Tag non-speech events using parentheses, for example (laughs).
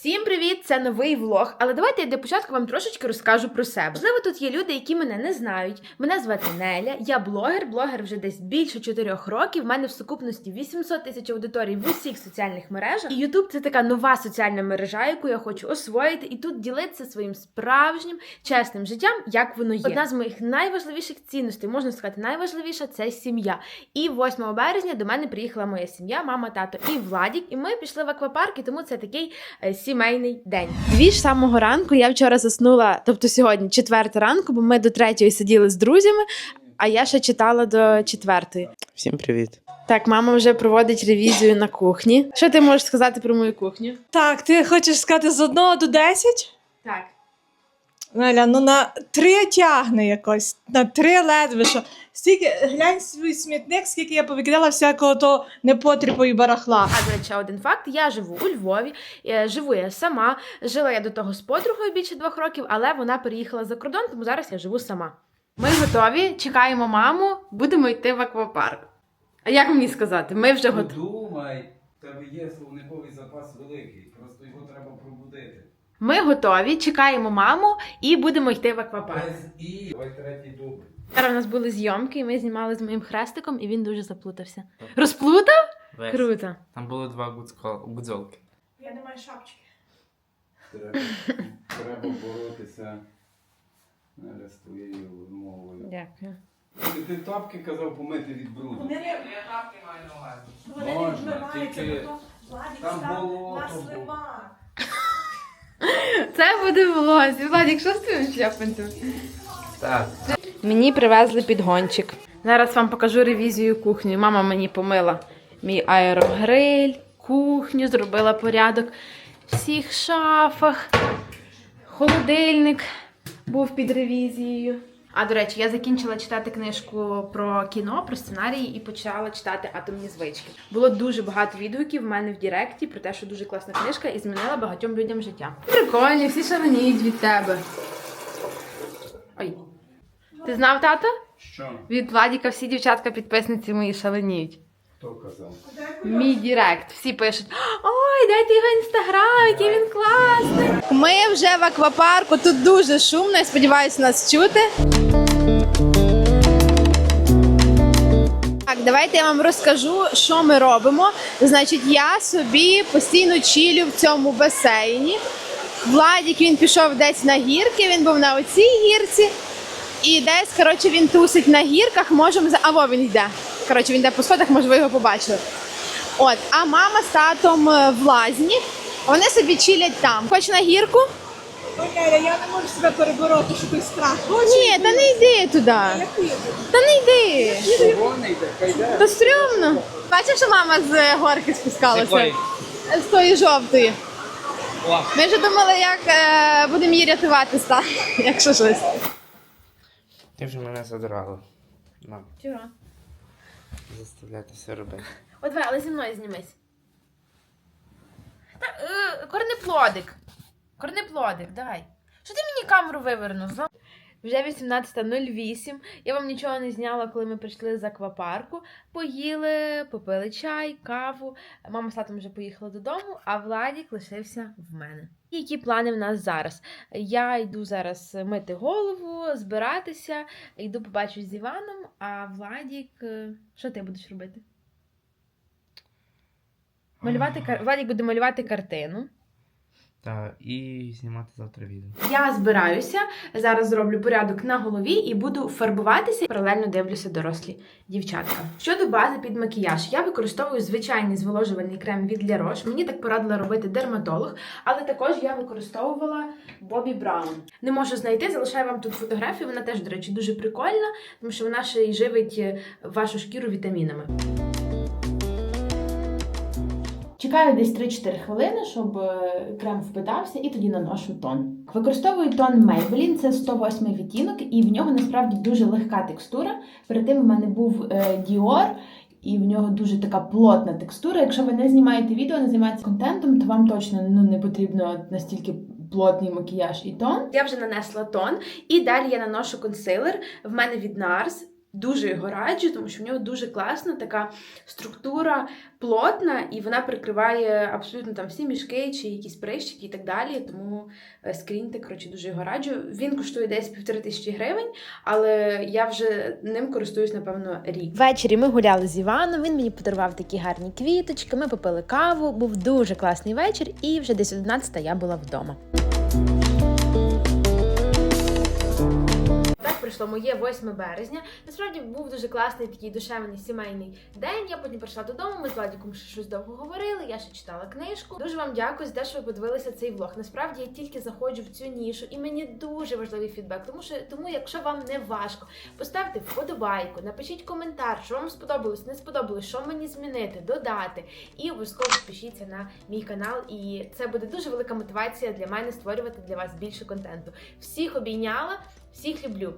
Всім привіт! Це новий влог. Але давайте я для початку вам трошечки розкажу про себе. Можливо, тут є люди, які мене не знають. Мене звати Неля, я блогер, блогер вже десь більше 4 років. У мене в сукупності 800 тисяч аудиторій в усіх соціальних мережах. І YouTube це така нова соціальна мережа, яку я хочу освоїти, і тут ділитися своїм справжнім чесним життям, як воно є. Одна з моїх найважливіших цінностей, можна сказати, найважливіша це сім'я. І 8 березня до мене приїхала моя сім'я, мама, тато і Владік. І ми пішли в аквапарк, і тому це такий е, сімейний день. Дві ж самого ранку я вчора заснула, тобто сьогодні четверта ранку, бо ми до третьої сиділи з друзями, а я ще читала до четвертої. Всім привіт. Так, мама вже проводить ревізію на кухні. Що ти можеш сказати про мою кухню? Так, ти хочеш сказати з 1 до 10? Так. Неля, ну на 3 тягне якось, на 3 ледве що. Стільки, глянь свій смітник, скільки я повикидала всякого того непотрібу і барахла. А до речі, один факт: я живу у Львові, е, живу я сама. Жила я до того з подругою більше двох років, але вона переїхала за кордон, тому зараз я живу сама. Ми готові, чекаємо маму, будемо йти в аквапарк. А як мені сказати? Ми вже готові. Подумай, в тебе є словниковий запас великий, просто його треба пробудити. Ми готові, чекаємо маму і будемо йти в аквапарк. Без і. Давай третій дубль. Вчора у нас були зйомки, і ми знімали з моїм хрестиком, і він дуже заплутався. Розплутав? Весь. Круто. Там було два гудзко- гудзолки. Я не маю шапочки. Треба, треба боротися Неля, з твоєю мовою. Дякую. Ти, ти тапки казав помити від бруду. Вони не Можна, вони не вмиваються, тільки бо то Владик там став болото на було. слива. Це буде волосся. Владик, що з твоїм щепанцем? Так. Мені привезли підгончик. Зараз вам покажу ревізію кухні. Мама мені помила мій аерогриль, кухню, зробила порядок в всіх шафах. Холодильник був під ревізією. А до речі, я закінчила читати книжку про кіно, про сценарії і почала читати атомні звички. Було дуже багато відгуків в мене в Діректі про те, що дуже класна книжка і змінила багатьом людям життя. Прикольні, всі шаленіють від тебе. Ой. Ти знав тато? Що? Від Владіка всі дівчатка підписниці мої шаленіють. Хто казав? Мій Дірект. Всі пишуть: Ой, дайте його інстаграм, який він класний. Ми вже в аквапарку. Тут дуже шумно. Я сподіваюся, нас чути. Так, давайте я вам розкажу, що ми робимо. Значить, я собі постійно чилю в цьому басейні. Владік він пішов десь на гірки, він був на оцій гірці. І десь, коротше, він тусить на гірках, можемо за. А во він йде. Коротше, він йде по сходах, може, ви його побачили. От, а мама з татом е, в лазні. Вони собі чилять там. Хоч на гірку? Ой, Неля, я не можу себе перебороти, що той страх. Ні, та не йди туди. Та не йди. Червоний йде, хай йде. Та стрьомно. Бачиш, що мама з е, горки спускалася? З тої жовтої. О. Ми вже думали, як е, будемо її рятувати, ста, (laughs) якщо щось. Ти вже мене задрала. Мам, Чого? заставляти все робити. От давай, але зі мною знімись. Та, е, корнеплодик. Корнеплодик, давай. Що ти мені камеру вивернув? Вже 18.08. Я вам нічого не зняла, коли ми прийшли з аквапарку. Поїли, попили чай, каву. Мама з татом вже поїхала додому, а Владік лишився в мене. І Які плани в нас зараз? Я йду зараз мити голову, збиратися, йду побачусь з Іваном, а Владік. е, Що ти будеш робити? Малювати кар... Владік буде малювати картину. Так, і знімати завтра відео. Я збираюся, зараз зроблю порядок на голові і буду фарбуватися. Паралельно дивлюся дорослі дівчатка. Щодо бази під макіяж, я використовую звичайний зволожувальний крем від La Roche. Мені так порадила робити дерматолог, але також я використовувала Бобі Браун. Не можу знайти, залишаю вам тут фотографію. Вона теж, до речі, дуже прикольна, тому що вона ще й живить е, вашу шкіру вітамінами. Чекаю десь 3-4 хвилини, щоб е, крем впитався, і тоді наношу тон. Використовую тон Maybelline, це 108 відтінок, і в нього насправді дуже легка текстура. Перед тим в мене був е, Dior, і в нього дуже така плотна текстура. Якщо ви не знімаєте відео, не займаєтеся контентом, то вам точно ну, не потрібно настільки плотний макіяж і тон. Я вже нанесла тон, і далі я наношу консилер. В мене від NARS. Дуже його раджу, тому що в нього дуже класна така структура плотна, і вона прикриває абсолютно там всі мішки чи якісь прищики і так далі. Тому е, скріньте, коротше, дуже його раджу. Він коштує десь півтори тисячі гривень, але я вже ним користуюсь, напевно, рік. Ввечері ми гуляли з Іваном. Він мені подарував такі гарні квіточки. Ми попили каву. Був дуже класний вечір, і вже десь 11 я була вдома. Так прийшло моє 8 березня. Насправді був дуже класний такий душевний сімейний день. Я потім прийшла додому. Ми з Владіком ще щось довго говорили. Я ще читала книжку. Дуже вам дякую за те, що ви подивилися цей влог. Насправді я тільки заходжу в цю нішу, і мені дуже важливий фідбек. Тому що тому, якщо вам не важко, поставте вподобайку, напишіть коментар, що вам сподобалось, не сподобалось, що мені змінити, додати. І обов'язково підпишіться на мій канал. І це буде дуже велика мотивація для мене створювати для вас більше контенту. Всіх обійняла, всіх люблю.